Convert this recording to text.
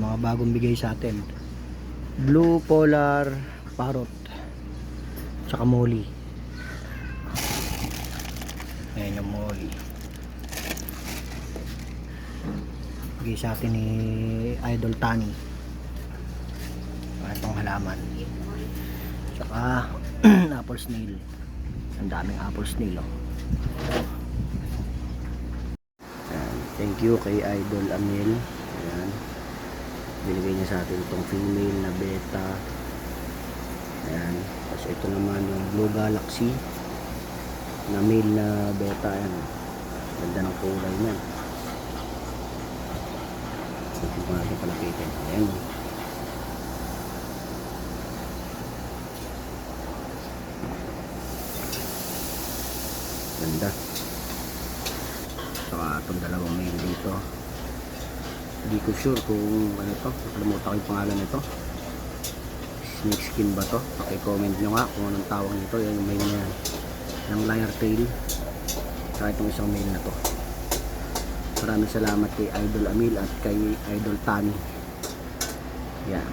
mga bagong bigay sa atin. Blue Polar Parrot. Tsaka Molly. Ayan yung Molly. Bigay sa atin ni Idol Tani. Itong halaman. Tsaka apple snail. Ang daming apple snail oh. Thank you kay Idol Amel. Ayan. Binigay niya sa atin itong female na beta. Ayan. Tapos ito naman yung Blue Galaxy na male na beta. Ayan. Ganda ng kulay niya. Ito ko natin palapitin. Ayan. Ganda. Saka itong dalawang mail dito. Hindi ko sure kung ano to. Nakalimutan ko yung pangalan nito. Snake skin ba to? Paki-comment nyo nga kung anong tawag nito. Yan yung mail na yan. Ng liar tail. Saka itong isang mail na to. Maraming salamat kay Idol Amil at kay Idol Tani. Yan.